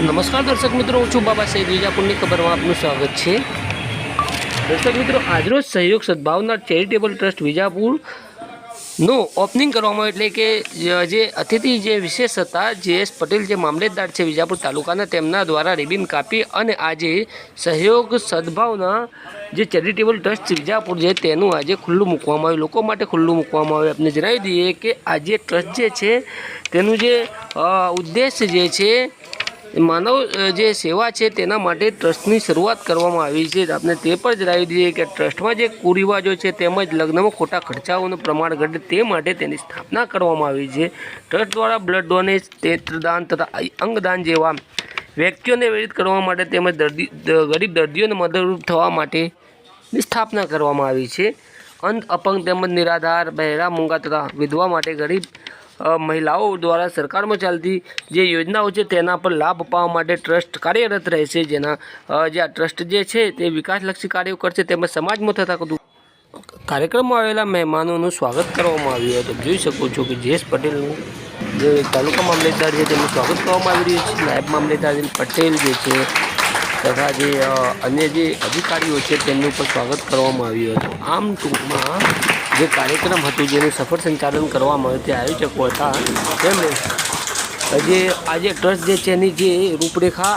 નમસ્કાર દર્શક મિત્રો, હું છું બાબા સહિત વિજાપુરની ખબરમાં આપનું સ્વાગત છે. દર્શક મિત્રો, આજરોજ સહયોગ સદભાવના ચેરિટેબલ ટ્રસ્ટ વિજાપુરનું ઓપનિંગ કરવામાં એટલે કે જે અતિથિ જે વિશેષ હતા એસ પટેલ જે મામલેદાર છે વિજાપુર તાલુકાના, તેમના દ્વારા રિબિન કાપી અને આજે સહયોગ સદભાવના જે ચેરિટેબલ ટ્રસ્ટ વિજાપુર છે, તેનું આજે ખુલ્લું મૂકવામાં આવ્યું. લોકો માટે ખુલ્લું મૂકવામાં આવ્યું. આપણે જણાવી દઈએ કે આજે ટ્રસ્ટ જે છે, તેનું જે ઉદ્દેશ જે છે માનવ જે સેવા છે તેના માટે ટ્રસ્ટની શરૂઆત કરવામાં આવી છે. આપણે તે પણ જણાવી દઈએ કે ટ્રસ્ટમાં જે કુરિવાજો છે તેમજ લગ્નમાં ખોટા ખર્ચાઓનું પ્રમાણ ઘટે તે માટે તેની સ્થાપના કરવામાં આવી છે. ટ્રસ્ટ દ્વારા બ્લડ ડોનેટ નેત્રદાન તથા અંગદાન જેવા વ્યક્તિઓને પ્રેરિત કરવા માટે તેમજ દર્દી ગરીબ દર્દીઓને મદદરૂપ થવા માટેની સ્થાપના કરવામાં આવી છે. અંધ, અપંગ તેમજ નિરાધાર, બહેરા, મૂંગા તથા વિધવા માટે ગરીબ મહિલાઓ દ્વારા સરકારમાં ચાલતી જે યોજનાઓ છે તેના પર લાભ અપાવવા માટે ટ્રસ્ટ કાર્યરત રહેશે. જેના જે આ ટ્રસ્ટ જે છે તે વિકાસલક્ષી કાર્યો કરશે. તેમજ સમાજમાં થતા કાર્યક્રમમાં આવેલા મહેમાનોનું સ્વાગત કરવામાં આવ્યું હતું. જોઈ શકો છો કે જયેશ પટેલનું જે તાલુકા મામલેદાર છે, તેમનું સ્વાગત કરવામાં આવી રહ્યું છે. નાયબ મામલેદાર પટેલ જે છે તથા જે અન્ય જે અધિકારીઓ છે, તેમનું પણ સ્વાગત કરવામાં આવ્યું હતું. આમ ટૂંકમાં જે કાર્યક્રમ હતું જેનું સફળ સંચાલન કરવામાં આવ્યું તે આયોજકો હતા. તેમણે જે આજે ટ્રસ્ટ જે છે એની જે રૂપરેખા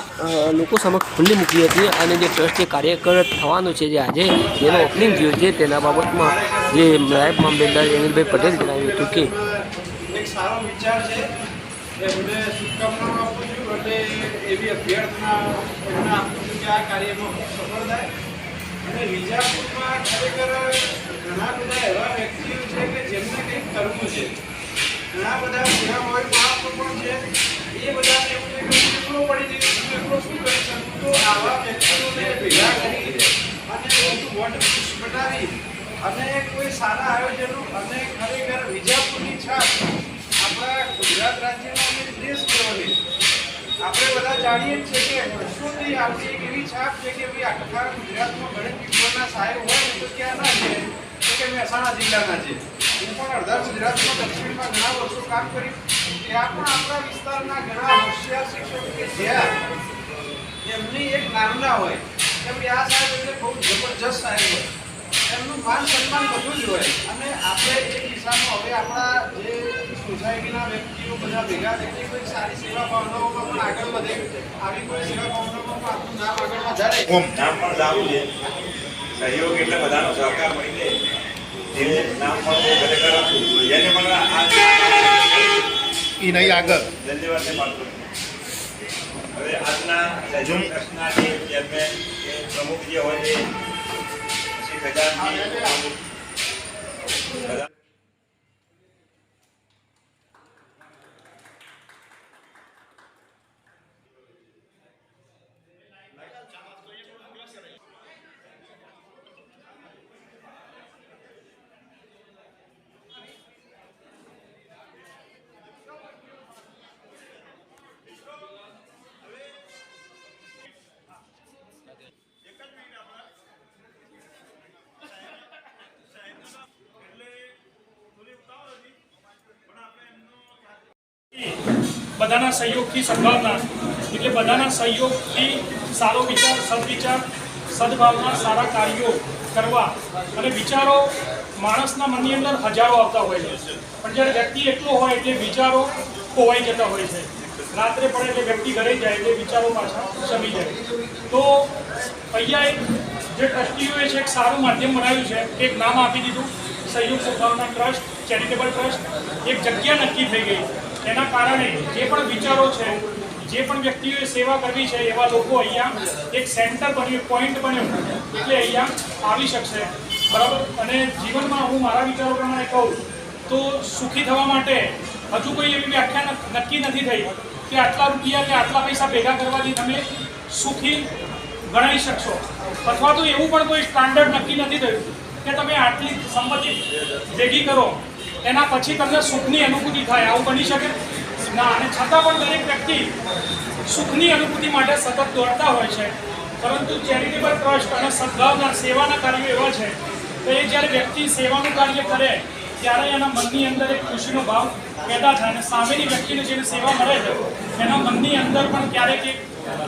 લોકો સમક્ષ ખુલ્લી મૂકી હતી અને જે ટ્રસ્ટ જે કાર્યકર થવાનું છે જે આજે જેનો ઓપનિંગ થયું છે તેના બાબતમાં જે નાયબ મામલેદાર અનિલભાઈ પટેલ જણાવ્યું હતું કે એક આપું છું અને એવી અભ્યર્થના આપું છું કે આ કાર્યમાં સફળ થાય. અને વિજાપુરમાં ખરેખર ઘણા બધા એવા વ્યક્તિઓ છે કે જેમને કંઈક કરવું છે. ઘણા બધા સેવા હોય માણસો પણ છે. એ બધાને એવું છે કે એકલો પડી જઈશ હું એકલો શું કરી શકું? તો આવા વ્યક્તિઓને ભેગા કરી અને બનાવી અને કોઈ સારા આયોજનો અને ખરેખર વિજાપુરની છાપ આપણા ગુજરાત રાજ્યના અને દેશ લેવલે આપણે બધા જાણીએ છીએ કે વર્ષોથી આપણી એક એવી છાપ છે કે ભાઈ આખા ગુજરાતમાં ગણિત વિજ્ઞાનના સાહેબ હોય તો ક્યાં ના છે તો કે મહેસાણા જિલ્લાના છે હું પણ અડધા ગુજરાતમાં દક્ષિણમાં ઘણા વર્ષો કામ કર્યું ત્યાં પણ આપણા વિસ્તારના ઘણા હોશિયાર શિક્ષકો કે જ્યાં એમની એક નામના હોય. ભાઈ આ સાહેબ એટલે બહુ જબરજસ્ત સાહેબ હોય. એમનું માન સન્માન બધું જ હોય. અને આપણે એ દિશામાં હવે આપણા સોસાયટીના વ્યક્તિઓ બધા ભેગા થઈને કોઈ સારી સેવા ભાવનાઓમાં પણ આગળ વધે આવી કોઈ સેવા ભાવનાઓમાં આપણું નામ આગળ વધારે. નામ પણ સારું છે. સહયોગ એટલે બધાનો સહકાર મળીને નામ પણ જેને મને આ એ નહીં આગળ. ધન્યવાદ માનતો હવે આજના સહયોગ ટ્રસ્ટના જે ચેરમેન પ્રમુખ જે હોય છે શ્રી ખજાનજી બધાના સહયોગથી સદભાવના. એટલે બધાના સહયોગથી સારો વિચાર, સદવિચાર, સદભાવના, સારા કાર્યો કરવા અને વિચારો માણસના મનની અંદર હજારો આવતા હોય છે. પણ જ્યારે વ્યક્તિ એકલો હોય એટલે વિચારો ખોવાઈ જતા હોય છે. રાત્રે પડે એટલે વ્યક્તિ ઘરે જાય એટલે વિચારો પાછા શમી જાય. તો અહીંયા એક જે ટ્રસ્ટીઓએ છે, એક સારું માધ્યમ બનાવ્યું છે એક નામ આપી દીધું. સહયોગ સદભાવના ટ્રસ્ટ, ચેરિટેબલ ટ્રસ્ટ. એક જગ્યા નક્કી થઈ ગઈ. એના કારણે જે પણ વિચારો છે, જે પણ વ્યક્તિઓએ સેવા કરવી છે, એવા લોકો અહીંયા એક સેન્ટર બન્યું પોઈન્ટ બન્યું. એટલે અહીંયા આવી શકશે. બરાબર? અને જીવનમાં હું મારા વિચારો પ્રમાણે કહું, તો સુખી થવા માટે હજુ કોઈ એવી વ્યાખ્યા નક્કી નથી થઈ કે આટલા રૂપિયા કે આટલા પૈસા ભેગા કરવાથી તમે સુખી ગણાઈ શકશો. અથવા તો એવું પણ કોઈ સ્ટાન્ડર્ડ નક્કી નથી થયું કે તમે આટલી સંપત્તિ ભેગી કરો. એના પછી તમને સુખની અનુભૂતિ થાય, આવું બની શકે. ના, અને છતાં પણ દરેક વ્યક્તિ સુખની અનુભૂતિ માટે સતત દોડતા હોય છે. પરંતુ ચેરિટેબલ ટ્રસ્ટ અને સદભાવના, સેવાના કાર્યો એવા છે તો એ જ્યારે વ્યક્તિ સેવાનું કાર્ય કરે, ત્યારે એના મનની અંદર એક ખુશીનો ભાવ પેદા થાય અને સામેની વ્યક્તિને જેને સેવા મળે છે, એના મનની અંદર પણ ક્યારેક એક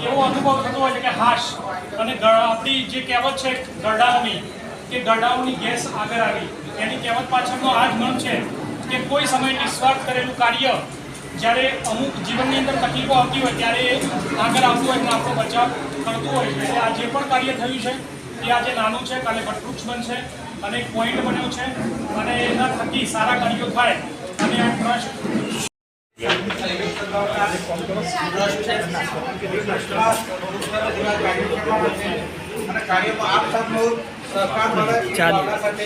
એવો અનુભવ થતો હોય છે કે હાશ અને આપણી જે કહેવત છે, ગરડાઓની કે ગરડાઓની ગેસ આગળ આવી. એની કહેવત પાછળનો આ જ મન છે કે કોઈ સમય નિસ્વાર્થ કરેલું કાર્ય જ્યારે અમુક જીવનની અંદર તકલીફો આવતી હોય ત્યારે આગળ આવતું હોય આપણો બચાવ કરતું હોય. એટલે આ જે પણ કાર્ય થયું છે, એ આજે નાનું છે, કાલે વટવૃક્ષ બનશે અને એક પોઈન્ટ બન્યો છે અને એના થકી સારા કાર્યો થાય અને આ ટ્રસ્ટ કાર્યમાં આપ સૌનો સહકાર મળે